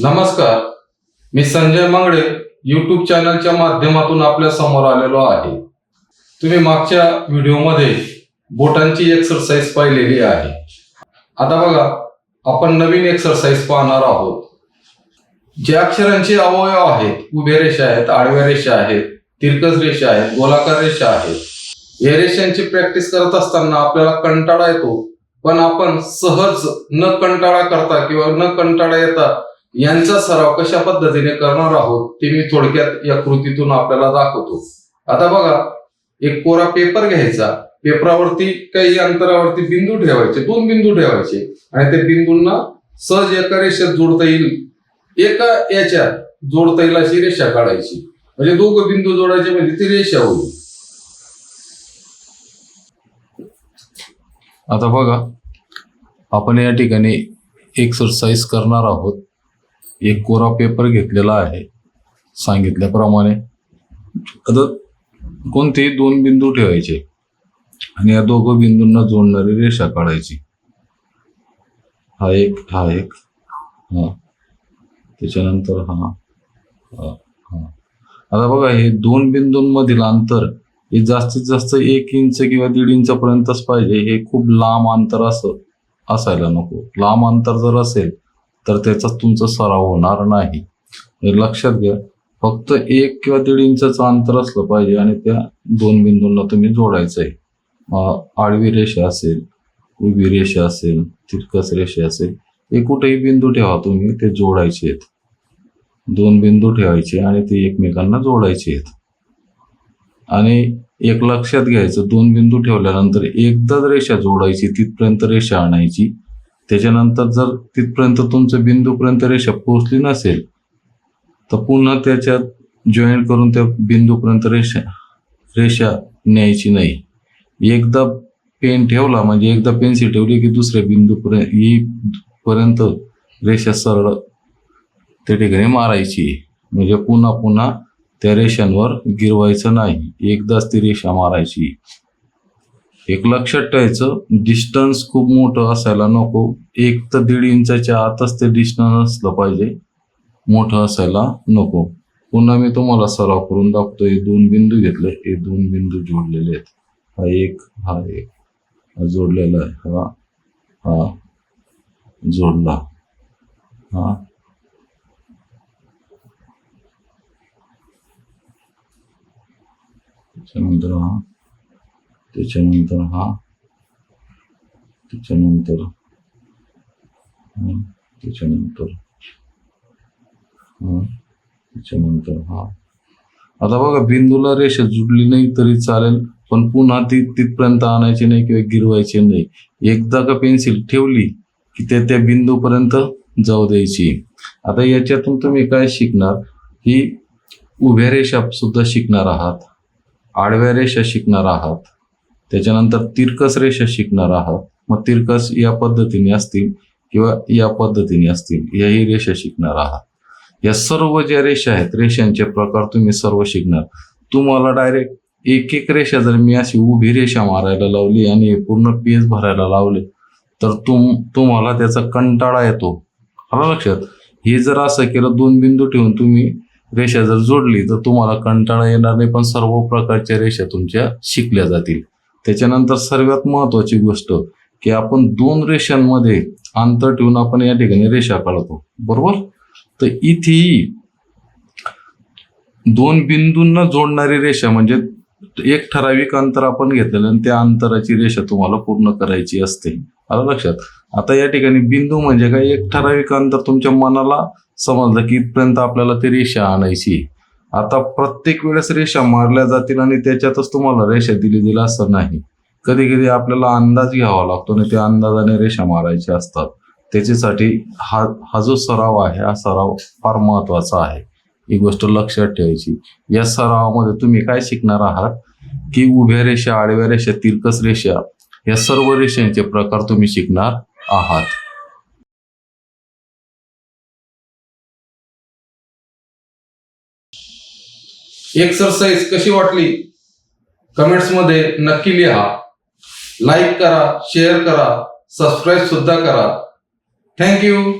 नमस्कार. मी संजय मंगळे यूट्यूब चॅनलच्या माध्यमातून आपल्यासमोर आलेलो आहे. तुम्ही मागच्या व्हिडिओमध्ये बोटांची एक्सरसाइज पाहिलेली आहे. आता बघा आपण नवीन एक्सरसाइज पाहणार आहोत. जे अक्षरांचे अवयव आहेत उभे रेषा आहेत आडव्या रेषा आहेत तिरकस रेषा आहेत गोलाकार रेषा आहेत या रेषांची प्रॅक्टिस करत असताना आपल्याला कंटाळा येतो. पण आपण सहज न कंटाळा करता किंवा न कंटाळा येता यांचा सराव कशा पद्धतीने करणार आहोत ते मी थोडक्यात या कृतीतून आपल्याला दाखवतो. आता बघा एक कोरा पेपर घ्यायचा. पेपरावरती काही अंतरावरती बिंदू ठेवायचे दोन बिंदू ठेवायचे. आणि त्या बिंदूंना सहज एका रेषेत जोडता येईल. एका याच्यात जोडता येईल अशी रेषा काढायची. म्हणजे दोघं बिंदू जोडायचे म्हणजे ती रेषा होईल. आता बघा आपण या ठिकाणी एक्सरसाइज करणार आहोत. एक कोरा पेपर घेतलेला आहे सांगितल्याप्रमाणे. आता कोणतेही दोन बिंदू ठेवायचे? आणि या दोघं बिंदूंना जोडणारी रेषा काढायची. हा एक हा एक हा. त्याच्यानंतर हा हा. आता बघा हे दोन बिंदूंमधील अंतर हे जास्तीत जास्त एक इंच किंवा दीड इंचापर्यंतच पाहिजे. हे खूप लांब अंतर असं असायला नको. लांब अंतर जर असेल तर त्याचा तुमचा सराव होणार नाही. म्हणजे लक्षात घ्या फक्त एक किंवा दीड इंचाचं अंतर असलं पाहिजे आणि त्या दोन बिंदूंना तुम्ही जोडायचं आहे आडवी रेषा असेल उभी रेषा असेल तिरकस रेषा असेल हे कुठेही बिंदू ठेवा तुम्ही ते जोडायचे आहेत. दोन बिंदू ठेवायचे आणि ते एकमेकांना जोडायचे आहेत. आणि एक लक्षात घ्यायचं दोन बिंदू ठेवल्यानंतर एकदाच रेषा जोडायची तिथपर्यंत रेषा आणायची त्याच्यानंतर जर तिथपर्यंत तुमचं बिंदूपर्यंत रेषा पोहोचली नसेल तर पुन्हा त्याच्यात जॉईन करून त्या बिंदूपर्यंत रेषा रेषा न्यायची नाही. एकदा पेन ठेवला म्हणजे एकदा पेन्सिल ठेवली की दुसऱ्या बिंदूपर्यंत येईपर्यंत रेषा सरळ त्या ठिकाणी मारायची. म्हणजे पुन्हा पुन्हा त्या रेषांवर गिरवायचं नाही. एकदाच ती रेषा मारायची. एक लक्षात ठेवायचं डिस्टन्स खूप मोठं असायला नको. एक तर दीड इंचाच्या आतच ते डिस्टन्स असलं पाहिजे. मोठं असायला नको. पुन्हा मी तुम्हाला सराव करून दाखवतो. हे दोन बिंदू घेतले. हे दोन बिंदू जोडलेले आहेत. हा एक हा एक. हा जोडलेला आहे. हा हा जोडला. हा. त्याच्यानंतर हा. त्याच्यानंतर हा. त्याच्यानंतर त्याच्यानंतर हा. त्याच्यानंतर हा. आता बघा बिंदूला रेषा जुडली नाही तरी चालेल पण पुन्हा ती तिथपर्यंत आणायची नाही किंवा गिरवायची नाही. एकदा का पेन्सिल ठेवली की ते त्या बिंदूपर्यंत जाऊ द्यायची. आता याच्यातून तुम्ही काय शिकणार? ही उभ्या रेषा सुद्धा शिकणार आहात. आडव्या रेषा शिकणार आहात. त्याच्यानंतर तिरकस रेषा शिकणार आहात. मग तिरकस या पद्धतीने असतील किंवा या पद्धतीने असतील याही रेषा शिकणार आहात. या सर्व ज्या रेषा आहेत रेषांचे प्रकार तुम्ही सर्व शिकणार. तुम्हाला डायरेक्ट एक एक रेषा जर मी अशी उभी रेषा मारायला लावली आणि पूर्ण पेज भरायला लावले तर तुम तुम्हाला त्याचा कंटाळा येतो. आला लक्षात? हे जर असं केलं दोन बिंदू ठेवून तुम्ही रेषा जर जोडली तर तुम्हाला कंटाळा येणार नाही पण सर्व प्रकारच्या रेषा तुमच्या शिकल्या जातील. त्याच्यानंतर सर्वात महत्वाची गोष्ट की आपण दोन रेषांमध्ये अंतर ठेवून आपण या ठिकाणी रेषा काढतो. बरोबर? तर इथेही दोन बिंदूंना जोडणारी रेषा म्हणजे एक ठराविक अंतर आपण घेतलेलं आणि त्या अंतराची रेषा तुम्हाला पूर्ण करायची असते. आलं लक्षात? आता या ठिकाणी बिंदू म्हणजे काय? एक ठराविक अंतर तुमच्या मनाला समजलं की इथपर्यंत आपल्याला ती रेषा आणायची आता प्रत्येक वेळेस रेषा मारल्या जातील आणि त्याच्यातच तुम्हाला रेषा दिली दिली असं नाही. कधी कधी आपल्याला अंदाज घ्यावा लागतो आणि त्या अंदाजाने रेषा मारायच्या असतात. त्याच्यासाठी हा हा जो सराव आहे हा सराव फार महत्त्वाचा आहे. ही गोष्ट लक्षात ठेवायची. या सरावामध्ये तुम्ही काय शिकणार आहात? की उभ्या रेषा आडव्या रेषा तिरकस रेषा या सर्व रेषांचे प्रकार तुम्ही शिकणार आहात. एक्सरसाइज कशी वाटली? कमेंट्समध्ये नक्की लिहा. लाईक करा शेअर करा सबस्क्राईब सुद्धा करा. थँक्यू